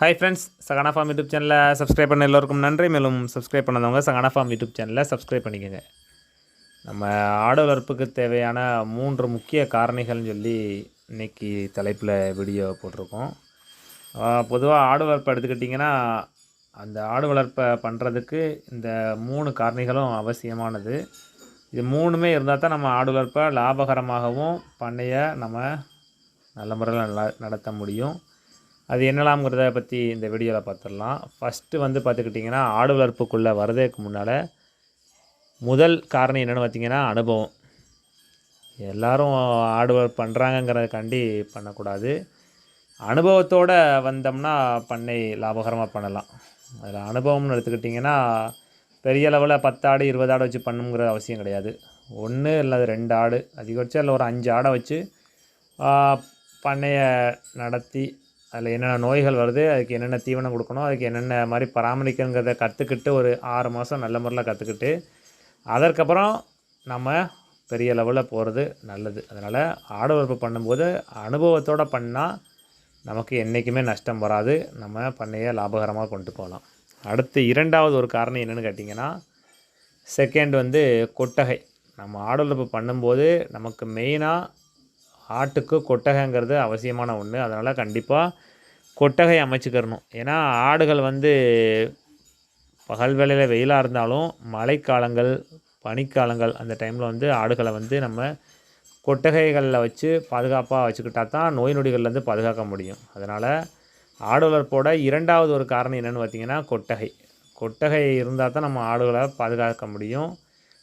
Hi friends Sagana farm YouTube சேனலை subscribe பண்ண எல்லோருக்கும் நன்றி. மேலும் சப்ஸ்கிரைப் பண்ணாதவங்க சகனா ஃபார்ம் யூடியூப் சேனலை சப்ஸ்கிரைப் பண்ணிக்கோங்க. நம்ம ஆடு வளர்ப்புக்கு தேவையான மூன்று முக்கிய காரணிகள்னு சொல்லி இன்னைக்கு தலைப்பில் வீடியோ போட்டிருக்கோம். பொதுவாக ஆடு வளர்ப்பு எடுத்துக்கிட்டிங்கன்னா அந்த ஆடு வளர்ப்பை பண்ணுறதுக்கு இந்த மூணு காரணிகளும் அவசியமானது. இது மூணுமே இருந்தால் தான் நம்ம ஆடு வளர்ப்பை லாபகரமாகவும் பண்ணையை நம்ம நல்ல முறையில் நல்லா நடத்த முடியும். அது என்னலாம்ங்கிறத பற்றி இந்த வீடியோவில் பார்த்துடலாம் ஃபஸ்ட்டு வந்து பார்த்துக்கிட்டிங்கன்னா ஆடு வளர்ப்புக்குள்ளே வரதுக்கு முன்னால் முதல் காரணம் என்னென்னு பார்த்திங்கன்னா அனுபவம். எல்லோரும் ஆடு வளர்ப்பு பண்ணுறாங்கங்கிறதுக்காண்டி பண்ணக்கூடாது. அனுபவத்தோடு வந்தோம்னா பண்ணை லாபகரமாக பண்ணலாம். அதில் அனுபவம்னு எடுத்துக்கிட்டிங்கன்னா பெரிய லெவலில் பத்து ஆடு இருபது ஆடு வச்சு பண்ணுங்கிற அவசியம் கிடையாது. ஒன்று இல்லை ரெண்டு ஆடு அதிகபட்சம் இல்லை ஒரு அஞ்சு ஆடை வச்சு பண்ணையை நடத்தி அதில் என்னென்ன நோய்கள் வருது அதுக்கு என்னென்ன தீவனம் கொடுக்கணும் அதுக்கு என்னென்ன மாதிரி பராமரிக்கணுங்கிறத கற்றுக்கிட்டு ஒரு ஆறு மாதம் நல்ல முறையில் கற்றுக்கிட்டு அதற்கப்புறம் நம்ம பெரிய லெவலில் போகிறது நல்லது. அதனால் ஆடு வளர்ப்பு பண்ணும்போது அனுபவத்தோடு பண்ணால் நமக்கு என்றைக்குமே நஷ்டம் வராது. நம்ம பண்ணையை லாபகரமாக கொண்டு போகலாம். அடுத்து இரண்டாவது ஒரு காரணம் என்னென்னு கேட்டிங்கன்னா செகண்ட் வந்து கொட்டகை. நம்ம ஆடு வளர்ப்பு பண்ணும்போது நமக்கு மெயினாக ஆட்டுக்கு கொட்டகைங்கிறது அவசியமான ஒன்று அதனால் கண்டிப்பாக கொட்டகை அமைச்சுக்கிறணும். ஏன்னா ஆடுகள் வந்து பகல் வேளையில் வெயிலாக இருந்தாலும் மழைக்காலங்கள் பனிக்காலங்கள் அந்த டைமில் வந்து ஆடுகளை வந்து நம்ம கொட்டகைகளில் வச்சு பாதுகாப்பாக வச்சுக்கிட்டா தான் நோய் நொடிகள்லேருந்து பாதுகாக்க முடியும். அதனால் ஆடு வளர்ப்போட இரண்டாவது ஒரு காரணம் என்னென்னு பார்த்தீங்கன்னா கொட்டகை. கொட்டகை இருந்தால் தான் நம்ம ஆடுகளை பாதுகாக்க முடியும்.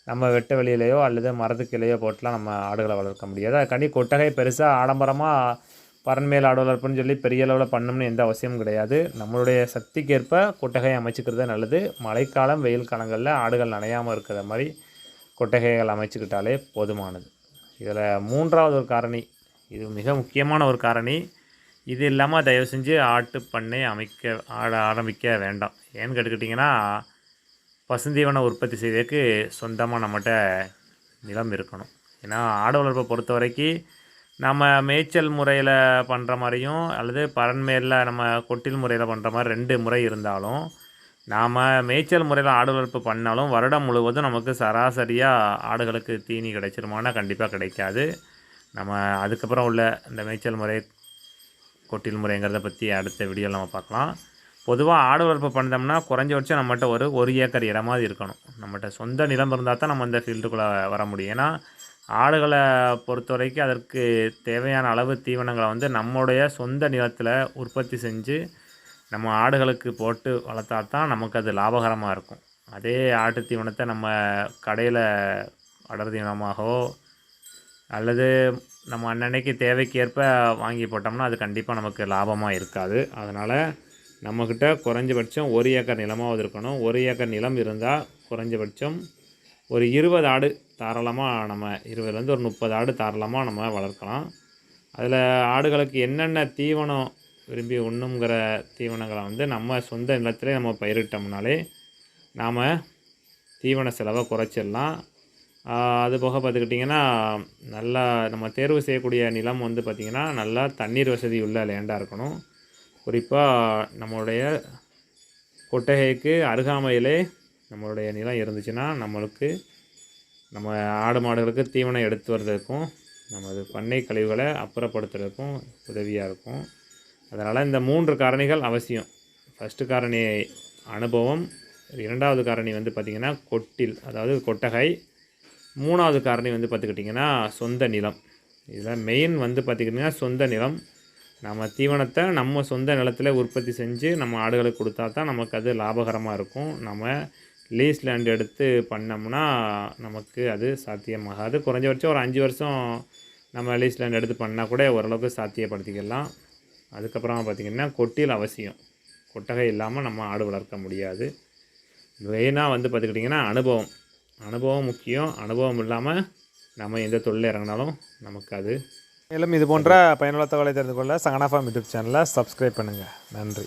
நம்ம வெட்ட வெளியிலையோ அல்லது மரத்துக்கிளையோ போட்டுலாம் நம்ம ஆடுகளை வளர்க்க முடியாது. அதுக்காண்டி கொட்டகை பெருசாக ஆடம்பரமாக பரன்மேல் ஆடு வளர்ப்புன்னு சொல்லி பெரிய அளவில் பண்ணணும்னு எந்த அவசியமும் கிடையாது. நம்மளுடைய சக்திக்கேற்ப கொட்டகை அமைச்சுக்கிறது நல்லது. மழைக்காலம் வெயில் காலங்களில் ஆடுகள் நனையாமல் இருக்கிற மாதிரி கொட்டகைகள் அமைச்சுக்கிட்டாலே போதுமானது. இதில் மூன்றாவது ஒரு காரணி இது மிக முக்கியமான ஒரு காரணி. இது இல்லாமல் தயவு செஞ்சு ஆட்டு பண்ணை அமைக்க ஆட ஆரம்பிக்க வேண்டாம். ஏன்னு கேட்டுக்கிட்டிங்கன்னா பசுந்தீவனை உற்பத்தி செய்வதற்கு சொந்தமாக நம்மகிட்ட நிலம் இருக்கணும். ஏன்னா ஆடு வளர்ப்பை பொறுத்த வரைக்கும் நம்ம மேய்ச்சல் முறையில் பண்ணுற மாதிரியும் அல்லது பரன்மேலில் நம்ம கொட்டில் முறையில் பண்ணுற மாதிரி ரெண்டு முறை இருந்தாலும் நாம் மேய்ச்சல் முறையில் ஆடு வளர்ப்பு பண்ணாலும் வருடம் முழுவதும் நமக்கு சராசரியாக ஆடுகளுக்கு தீனி கிடைச்சிருமானா கண்டிப்பாக கிடைக்காது. நம்ம அதுக்கப்புறம் உள்ள இந்த மேய்ச்சல் முறை கொட்டில் முறைங்கிறத பற்றி அடுத்த வீடியோவில் நம்ம பார்க்கலாம். பொதுவாக ஆடு வளர்ப்பு பண்ணோம்னா குறைஞ்சபட்சம் நம்மகிட்ட ஒரு ஒரு ஏக்கர் இடமாவது இருக்கணும். நம்மகிட்ட சொந்த நிலம் இருந்தால் தான் நம்ம இந்த ஃபீல்டுக்குள்ளே வர முடியும். ஏன்னா ஆடுகளை பொறுத்த வரைக்கும் அதற்கு தேவையான அளவு தீவனங்களை வந்து நம்முடைய சொந்த நிலத்தில் உற்பத்தி செஞ்சு நம்ம ஆடுகளுக்கு போட்டு வளர்த்தா தான் நமக்கு அது லாபகரமாக இருக்கும். அதே ஆட்டு தீவனத்தை நம்ம கடையில் அடர் தீவனமாகவோ அல்லது நம்ம அன்னன்னைக்கு தேவைக்கு ஏற்ப வாங்கி போட்டோம்னா அது கண்டிப்பாக நமக்கு லாபமாக இருக்காது. அதனால் நம்மக்கிட்ட குறைஞ்சபட்சம் ஒரு ஏக்கர் நிலமாவது இருக்கணும். ஒரு ஏக்கர் நிலம் இருந்தால் குறைஞ்சபட்சம் ஒரு இருபது ஆடு தாராளமாக நம்ம இருபதுலேருந்து ஒரு முப்பது ஆடு தாராளமாக நம்ம வளர்க்கலாம். அதில் ஆடுகளுக்கு என்னென்ன தீவனம் விரும்பி உண்ணுங்கிற தீவனங்களை வந்து நம்ம சொந்த நிலத்திலே நம்ம பயிரிட்டோம்னாலே நாம் தீவன செலவை குறைச்சிடலாம். அது போக பார்த்துக்கிட்டிங்கன்னா நல்லா நம்ம தேர்வு செய்யக்கூடிய நிலம் வந்து பார்த்திங்கன்னா நல்லா தண்ணீர் வசதி உள்ள லேண்டாக இருக்கணும். குறிப்பாக நம்மளுடைய கொட்டகைக்கு அருகாமையிலே நம்மளுடைய நிலம் இருந்துச்சுன்னா நம்மளுக்கு நம்ம ஆடு மாடுகளுக்கு தீவனம் எடுத்து வர்றதுக்கும் நமது பண்ணை கழிவுகளை அப்புறப்படுத்துறதுக்கும் உதவியாக இருக்கும். அதனால் இந்த மூன்று காரணிகள் அவசியம். ஃபஸ்ட்டு காரணி அனுபவம் இரண்டாவது காரணி வந்து பார்த்திங்கன்னா கொட்டில் அதாவது கொட்டகை. மூணாவது காரணி வந்து பார்த்துக்கிட்டிங்கன்னா சொந்த நிலம். இதில் மெயின் வந்து பார்த்திங்கன்னா சொந்த நிலம். நம்ம தீவனத்தை நம்ம சொந்த நிலத்தில் உற்பத்தி செஞ்சு நம்ம ஆடுகளுக்கு கொடுத்தா தான் நமக்கு அது லாபகரமாக இருக்கும். நம்ம லீஸ் லேண்ட் எடுத்து பண்ணோம்னா நமக்கு அது சாத்தியமாகாது. குறைஞ்சபட்சம் ஒரு அஞ்சு வருஷம் நம்ம லீஸ் லேண்ட் எடுத்து பண்ணால் கூட ஓரளவுக்கு சாத்தியப்படுத்திக்கலாம். அதுக்கப்புறம் பார்த்திங்கன்னா கொட்டியில் அவசியம். கொட்டகை இல்லாமல் நம்ம ஆடு வளர்க்க முடியாது. மெயினாக வந்து பார்த்துக்கிட்டிங்கன்னா அனுபவம். அனுபவம் முக்கியம். அனுபவம் இல்லாமல் நம்ம எந்த தொழில் இறங்கினாலும் நமக்கு அது மேலும் இது போன்ற பயனுள்ள தகவலை தெரிந்து கொள்ள சகனாஃபார்ம் யூடியூப் சேனலை சப்ஸ்கிரைப் பண்ணுங்கள் நன்றி.